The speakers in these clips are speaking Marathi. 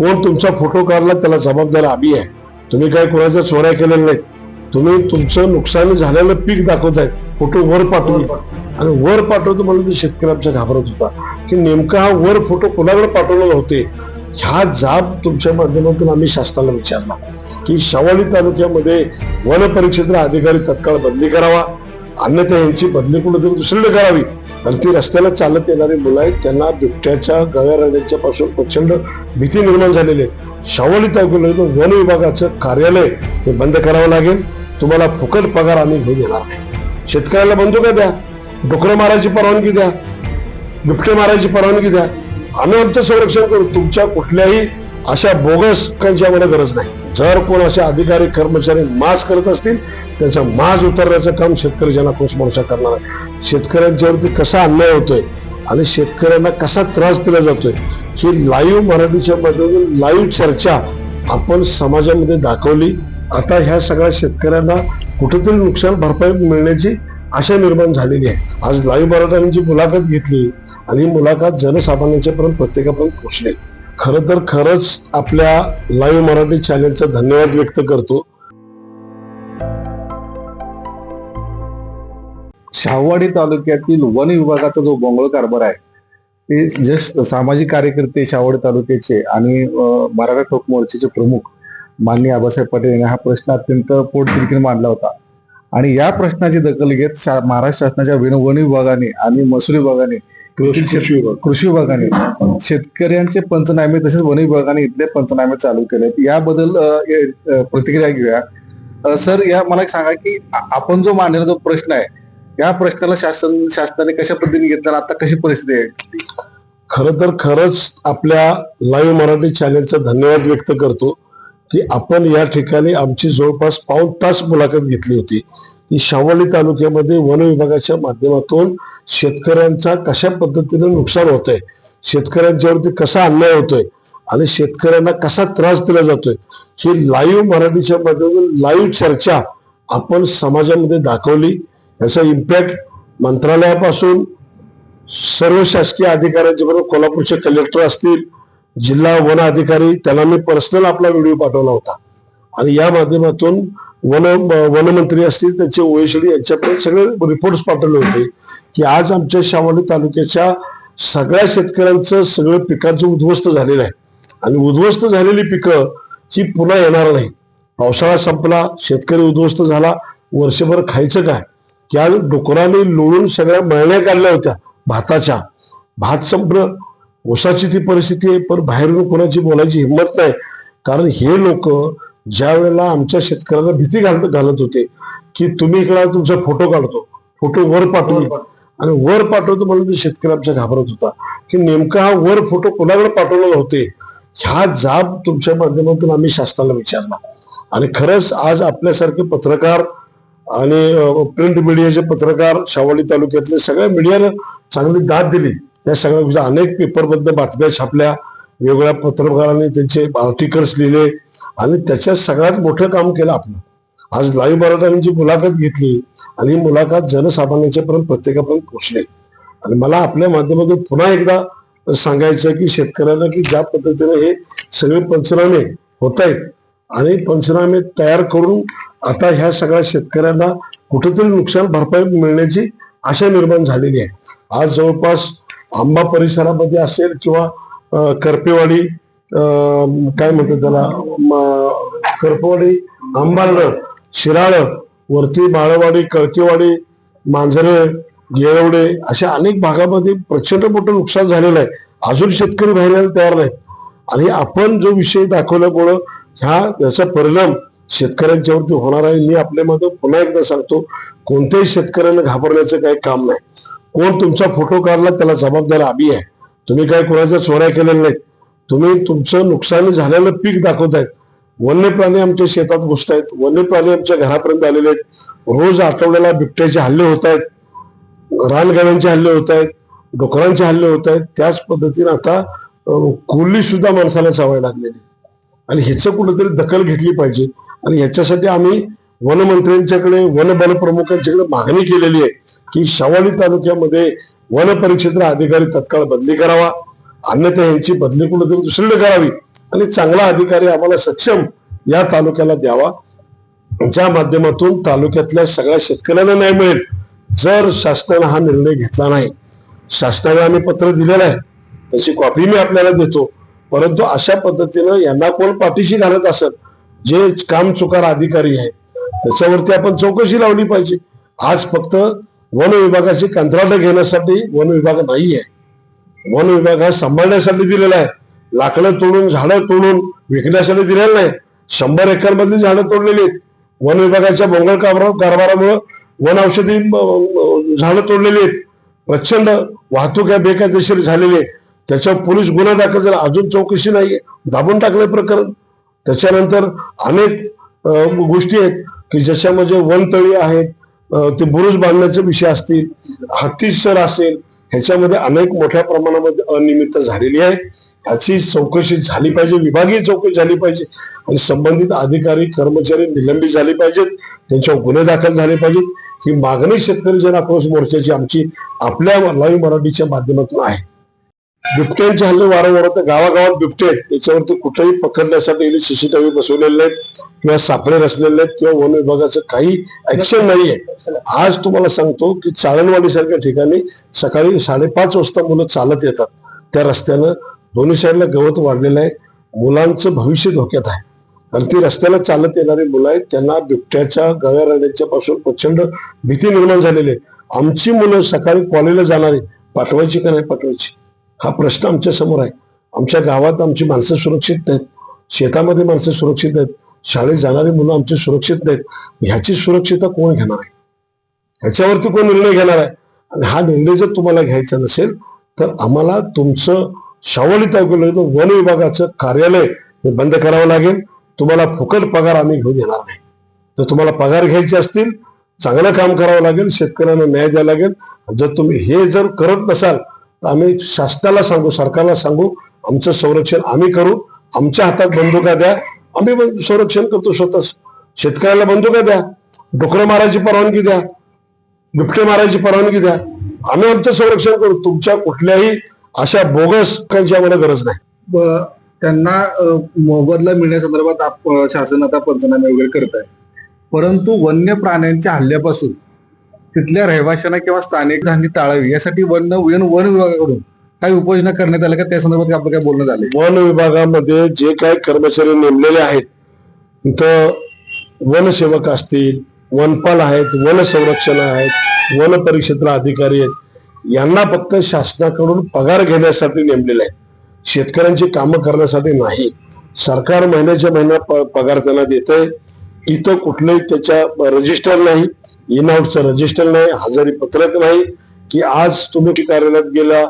कोण तुमचा फोटो काढला त्याला जबाबदार आम्ही आहे. तुम्ही काय कोणाच्या चोऱ्या केलेल्या नाहीत. तुम्ही तुमचं नुकसान झालेलं पीक दाखवतायत फोटो वर पाठवून. आणि वर पाठवतो म्हणून ते शेतकरी आमच्या घाबरत होता. की नेमका हा वर फोटो कोणाकडे पाठवलेला होते? ह्या जाब तुमच्या माध्यमातून आम्ही शासनाला विचारला. की शवाली तालुक्यामध्ये वन परिक्षेत्र अधिकारी तत्काळ बदली करावा. अन्यथा यांची बदली कुठेतरी दुसरीकडे करावी. आणि ती रस्त्याला चालत येणारी मुलं आहेत त्यांना बिबट्याच्या गव्या राण्याच्या पासून प्रचंड भीती निर्माण झालेली आहे. शावली तालुक्यात वन विभागाचं कार्यालय हे बंद करावं लागेल. तुम्हाला फुकट पगार आम्ही घेऊन येणार नाही. शेतकऱ्याला बंदुका द्या डुकरं मारायची परवानगी द्या बिबटे मारायची परवानगी द्या. आम्ही आमचं संरक्षण करू. तुमच्या कुठल्याही अशा बोगस कांची आम्हाला गरज नाही. जर कोण असे अधिकारी कर्मचारी मास करत असतील त्याचा माज उतरण्याचं काम शेतकरी जनाक्रोश मोर्चा करणार आहे शेतकऱ्यांच्यावरती कसा अन्याय होतोय आणि शेतकऱ्यांना कसा त्रास दिला जातोय ही लाईव्ह मराठीच्या माध्यमातून लाईव्ह चर्चा आपण समाजामध्ये दाखवली. आता ह्या सगळ्या शेतकऱ्यांना कुठेतरी नुकसान भरपाई मिळण्याची आशा निर्माण झालेली आहे. आज लाईव्ह मराठ्यांची मुलाखत घेतली आणि ही मुलाखत जनसामान्यांच्यापर्यंत प्रत्येकापर्यंत पोहोचली. खरं तर खरंच आपल्या लाईव्ह मराठी चॅनेलचा धन्यवाद व्यक्त करतो. शाहवाडी तालुक्यातील वन विभागाचा जो बोंगळ कारभार आहे ते जस्ट सामाजिक कार्यकर्ते शाहवाडी तालुक्याचे आणि मराठा ठोक मोर्चाचे प्रमुख माननीय आबासाहेब पटेल यांनी हा प्रश्न अत्यंत पोटतिडकीने मांडला होता. आणि या प्रश्नाची दखल घेत महाराष्ट्र शासनाच्या वन वन विभागाने आणि महसूल विभागाने कृषी कृषी विभाग. कृषी विभागाने. शेतकऱ्यांचे पंचनामे तसेच वन विभागाने इथले पंचनामे चालू केले याबद्दल प्रतिक्रिया घेऊया. सर या मला एक सांगा की आपण जो मांडलेला जो प्रश्न आहे या प्रश्नाला शासन शासनाने कशा पद्धतीने घेतला आणि आता कशी परिस्थिती आहे? खरं तर खरंच आपल्या लाईव्ह मराठी चॅनेलचा धन्यवाद व्यक्त करतो की आपण या ठिकाणी आमची जवळपास पाऊण तास मुलाखत घेतली होती. की शावली तालुक्यामध्ये वन विभागाच्या माध्यमातून शेतकऱ्यांचा कशा पद्धतीने नुकसान होतंय शेतकऱ्यांच्यावरती कसा अन्याय होतोय आणि शेतकऱ्यांना कसा त्रास दिला जातोय ही लाईव्ह मराठीच्या माध्यमातून लाईव्ह चर्चा आपण समाजामध्ये दाखवली. याचा इम्पॅक्ट मंत्रालयापासून सर्व शासकीय अधिकाऱ्यांच्या बरोबर कोल्हापूरचे कलेक्टर असतील जिल्हा वन अधिकारी त्याला मी पर्सनल आपला व्हिडिओ पाठवला होता. आणि या माध्यमातून वन वनमंत्री असतील त्यांचे ओएसडी यांच्याकडे सगळे रिपोर्ट्स पाठवले होते की आज आमच्या शावली तालुक्याच्या सगळ्या शेतकऱ्यांचं सगळं पिकांचं उद्ध्वस्त झालेलं आहे. आणि उद्ध्वस्त झालेली पिकं ही पुन्हा येणार नाही. पावसाळा संपला शेतकरी उद्ध्वस्त झाला वर्षभर खायचं काय? की आज डुकराने लोळून सगळ्या मळण्या काढल्या होत्या भाताच्या. भात संपलं ऊसाची ती परिस्थिती आहे पण बाहेरून कोणाची बोलायची हिंमत नाही. कारण हे लोक ज्या वेळेला आमच्या शेतकऱ्यांना भीती घालत घालत होते की तुम्ही इकडे तुमचा फोटो काढतो. फोटो वर पाठवतो आणि वर पाठवतो म्हणून ते शेतकरी आमच्या घाबरत होता. की नेमका हा वर फोटो कोणाकडे पाठवलेला होते? ह्या जाब तुमच्या माध्यमातून आम्ही शासनाला विचारला. आणि खरंच आज आपल्यासारखे पत्रकार आणि प्रिंट मीडियाचे पत्रकार शावली तालुक्यातले सगळ्या मीडियानं चांगली दाद दिली. या सगळ्या गोष्टी अनेक पेपरमधल्या बातम्या छापल्या. वेगवेगळ्या पत्रकारांनी त्यांचे आर्टिकल्स लिहिले. आणि त्याच्यात सगळ्यात मोठं काम केलं आपण आज लाईव्ह मराठ्यांची मुलाखत घेतली आणि ही मुलाखत जनसामान्यांच्या पर्यंत प्रत्येकापर्यंत पोहोचली. आणि मला आपल्या माध्यमातून पुन्हा एकदा सांगायचं आहे की शेतकऱ्यांना की ज्या पद्धतीने हे सगळे पंचनामे होत आहेत आणि पंचनामे तयार करून आता ह्या सगळ्या शेतकऱ्यांना कुठेतरी नुकसान भरपाई मिळण्याची आशा निर्माण झालेली आहे. आज जवळपास आंबा परिसरामध्ये असेल किंवा करपेवाडी काय म्हणतात त्याला? करपवाडी करपेवाडी आंबारड शिराळ वरती बाळवाडी कळकेवाडी मांजरे येळवडे अशा अनेक भागामध्ये प्रचंड मोठं नुकसान झालेलं आहे. अजून शेतकरी बाहेर यायला तयार नाहीत. आणि आपण जो विषय दाखवल्यामुळं ह्या याचा परिणाम शेतकऱ्यांच्यावरती होणार आहे. मी आपल्यामध्ये पुन्हा एकदा सांगतो कोणत्याही शेतकऱ्यांना घाबरण्याचं काही काम नाही. कोण तुमचा फोटो काढला त्याला जबाबदार आम्ही आहे. तुम्ही काय कोणाच्या चोऱ्या केलेल्या नाहीत. तुम्ही तुमचं नुकसान झालेलं पीक दाखवतायत. वन्य प्राणी आमच्या शेतात घुसत आहेत वन्य प्राणी आमच्या घरापर्यंत आलेले आहेत. रोज आठवड्याला बिबट्याचे हल्ले होत आहेत रानगाड्यांचे हल्ले होत आहेत डुकरांचे हल्ले होत आहेत त्याच पद्धतीने आता कोल्ली सुद्धा माणसाला सवय लागलेली आणि ह्याचं कुठेतरी दखल घेतली पाहिजे. आणि ह्याच्यासाठी आम्ही वनमंत्र्यांच्याकडे वन प्रमुखांच्याकडे मागणी केलेली आहे की शवाली तालुक्यामध्ये वन परिक्षेत्र अधिकारी तत्काळ बदली करावा. अन्यथा यांची बदली कुठेतरी दुसरीकडे करावी. आणि चांगला अधिकारी आम्हाला सक्षम या तालुक्याला द्यावा. ज्या माध्यमातून तालुक्यातल्या सगळ्या शेतकऱ्यांना न्याय मिळेल. जर शासनानं हा निर्णय घेतला नाही शासनाने आम्ही पत्र दिलेलं आहे त्याची कॉपी मी आपल्याला देतो. परंतु अशा पद्धतीनं यांना कोण पाठीशी घालत असत जे काम चुकार अधिकारी आहे त्याच्यावरती आपण चौकशी लावली पाहिजे. आज फक्त वन विभागाची कंत्राट घेण्यासाठी वन विभाग नाही आहे वन विभाग हा सांभाळण्यासाठी दिलेला आहे. लाकडं तोडून झाडं तोडून विकण्यासाठी दिलेलं नाही. शंभर एकर मधली झाडं तोडलेली आहेत. वन विभागाच्या भोंगळ कारभारामुळं वन औषधी झाडं तोडलेली आहेत. प्रचंड वाहतूक या बेकायदेशीर झालेली आहे. त्याच्यावर पोलीस गुन्हा दाखल झाला. अजून चौकशी नाहीये. दाबून टाकलं प्रकरण. त्याच्यानंतर अनेक गोष्टी आहेत की ज्याच्यामध्ये वनतळी आहेत. ते बुरुज बांधण्याचे विषय असतील हत्तीसर असेल ह्याच्यामध्ये अनेक मोठ्या प्रमाणामध्ये अनियमितता झालेली आहे. ह्याची चौकशी झाली पाहिजे विभागीय चौकशी झाली पाहिजे आणि संबंधित अधिकारी कर्मचारी निलंबित झाले पाहिजेत. त्यांच्यावर गुन्हे दाखल झाले पाहिजेत. ही मागणी शेतकरी जन आक्रोश मोर्चाची आमची आपल्या लाईव्ह मराठीच्या माध्यमातून आहे. बिबट्यांचे हल्ले वारंवार होते गावागावात बिबटे आहेत. त्याच्यावरती कुठेही पकडण्यासाठी सीसीटीव्ही बसवलेले आहेत किंवा सापळे रचलेले आहेत किंवा वन विभागाचं काही ऍक्शन नाहीये आज तुम्हाला सांगतो की चाळणवाडी सारख्या ठिकाणी सकाळी साडेपाच वाजता मुलं चालत येतात. त्या रस्त्यानं दोन्ही साईडला गवत वाढलेलं आहे. मुलांचं भविष्य धोक्यात आहे. आणि ती रस्त्याला चालत येणारी मुलं आहेत त्यांना बिबट्याच्या गव्या राण्याच्या पासून प्रचंड भीती निर्माण झालेली आहे. आमची मुलं सकाळी कॉलेजला जाणारी पाठवायची का नाही पाठवायची? हा प्रश्न आमच्यासमोर आहे. आमच्या गावात आमची माणसं सुरक्षित नाहीत. शेतामध्ये माणसं सुरक्षित आहेत शाळेत जाणारी मुलं आमची सुरक्षित नाहीत. ह्याची सुरक्षितता कोण घेणार आहे? ह्याच्यावरती कोण निर्णय घेणार आहे? आणि हा निर्णय जर तुम्हाला घ्यायचा नसेल तर आम्हाला तुमचं शावली तालुक्यात वन विभागाचं कार्यालय हे बंद करावं लागेल. तुम्हाला फुकट पगार आम्ही घेऊन येणार नाही. तर तुम्हाला पगार घ्यायचे असतील चांगलं काम करावं लागेल शेतकऱ्यांना न्याय द्यावा लागेल. जर तुम्ही हे जर करत नसाल तर आम्ही शासनाला सांगू सरकारला सांगू आमचं संरक्षण आम्ही करू आमच्या हातात बंदुका द्या आम्ही संरक्षण करतो स्वतःच शेतकऱ्याला बंदुका द्या डुकरं मारायची परवानगी द्या बिबटे मारायची परवानगी द्या. आम्ही आमचं संरक्षण करू. तुमच्या कुठल्याही अशा बोगस कांची आम्हाला गरज नाही. त्यांना मोबदला मिळण्यासंदर्भात आप- शासन आता पंचनामे वगैरे करत आहे परंतु वन्य प्राण्यांच्या हल्ल्यापासून तिथल्या रहिवाशांना किंवा स्थानिक धान्य टाळावी यासाठी वन वन वन विभागाकडून काही उपाययोजना करण्यात आल्या का? त्या संदर्भात आपलं काय बोलणं आलं वन विभागामध्ये जे काही कर्मचारी नेमलेले आहेत तिथं वनसेवक असतील वनपाल आहेत वन संरक्षण आहेत वन परिक्षेत्र अधिकारी आहेत यांना फक्त शासनाकडून पगार घेण्यासाठी नेमलेले आहेत. शेतकऱ्यांची कामं करण्यासाठी नाही. सरकार महिन्याच्या महिना प- पगार त्यांना आहे इथं कुठलंही त्याच्या रजिस्टर नाही. इन आउटचं रजिस्टर नाही हजारी पत्रक नाही की आज तुम्ही कार्यालयात गेला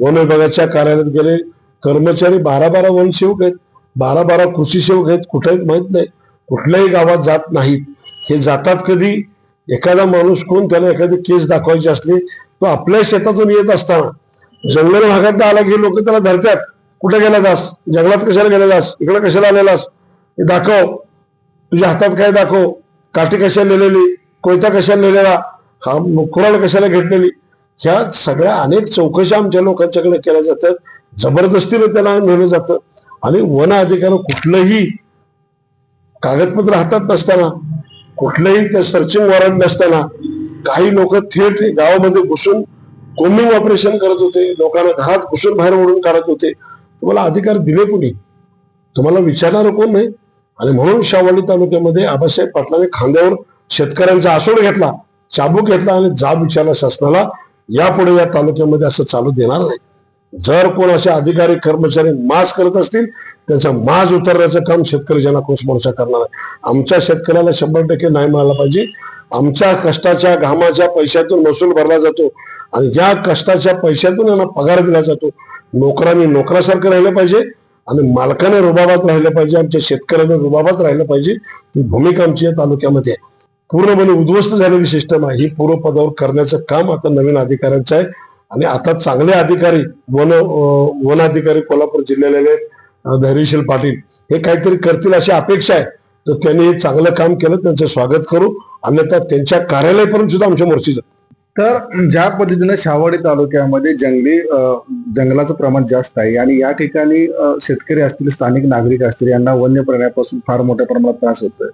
वन विभागाच्या कार्यालयात गेले कर्मचारी बारा बारा वनसेवक आहेत बारा बारा कृषी सेवक आहेत कुठे माहीत नाही कुठल्याही गावात जात नाहीत. हे जातात कधी? एखादा माणूस कोण त्याला एखादी केस दाखवायची असली तो आपल्या शेतातून येत असताना जंगल भागात आला की लोक त्याला धरतात कुठे गेला दास जंगलात कशाला गेलेलास इकडे कशाला आलेलास हे दाखव. तुझ्या हातात काय दाखव? काठी कशाला लिहिलेली कोयता कशाला नेलेला? हा कुराड कशाला घेतलेली? ह्या सगळ्या अनेक चौकशा आमच्या लोकांच्याकडे केल्या जातात. जबरदस्तीने त्याला नेलं जातं. आणि वन अधिकारी कुठलंही कागदपत्र हातात नसताना कुठलंही त्या सर्चिंग वॉरंट नसताना काही लोक थेट गावामध्ये घुसून कोमिंग ऑपरेशन करत होते. लोकांना घरात घुसून बाहेर ओढून काढत होते. तुम्हाला अधिकार दिले कोणी? तुम्हाला विचारणार कोण नाही आणि म्हणून शावली तालुक्यामध्ये आबासाहेब पाटलांनी खांद्यावर शेतकऱ्यांचा आसोड घेतला चाबूक घेतला आणि जाब विचारला शासनाला यापुढे या तालुक्यामध्ये असं चालू देणार नाही. जर कोण असे अधिकारी कर्मचारी मास करत असतील त्याचा माज उतरण्याचं काम शेतकरी जनाक्रोश मोर्चा करणार आहे. आमच्या शेतकऱ्याला शंभर टक्के नाही मिळाला पाहिजे. आमच्या कष्टाच्या घामाच्या पैशातून महसूल भरला जातो आणि या कष्टाच्या पैशातून यांना पगार दिला जातो नोकरांनी नोकरासारखं राहिलं पाहिजे आणि मालकाने रुबाबात राहिलं पाहिजे आमच्या शेतकऱ्याने रुबाबात राहिलं पाहिजे ती भूमिका आमची या तालुक्यामध्ये आहे. पूर्णपणे उद्ध्वस्त झालेली सिस्टम आहे. ही पूर्वपदावर करण्याचं काम आता नवीन अधिकाऱ्यांचं आहे. आणि आता चांगले अधिकारी वन वन अधिकारी कोल्हापूर जिल्ह्याले आहेत धैर्यशील पाटील हे काहीतरी करतील अशी अपेक्षा आहे. तर त्यांनी हे चांगलं काम केलं. त्यांचं स्वागत करू. अन्यथा त्यांच्या कार्यालयापर्यंत सुद्धा आमच्या मोर्ची जाते तर ज्या पद्धतीनं शावडी तालुक्यामध्ये जंगली जंगलाचं प्रमाण जास्त आहे आणि या ठिकाणी शेतकरी असतील स्थानिक नागरिक असतील यांना वन्य प्राण्यापासून फार मोठ्या प्रमाणात त्रास होतोय.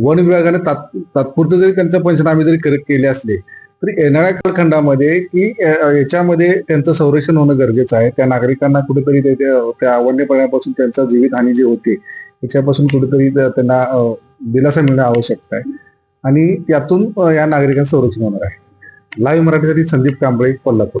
वन विभागाने तात् तात्पुरते जरी त्यांचे पंचनामे जरी कर- केले असले तरी येणाऱ्या कालखंडामध्ये की याच्यामध्ये त्यांचं संरक्षण होणं गरजेचं आहे. त्या नागरिकांना कुठेतरी ते- त्या आवडण्यापणापासून त्यांचा त्यांचा जीवितहानी जी होते याच्यापासून कुठेतरी त्यांना दिलासा मिळणं आवश्यक आहे. आणि त्यातून या नागरिकांचं संरक्षण होणार आहे. लाईव्ह मराठीसाठी संदीप कांबळे कोल्हापूर.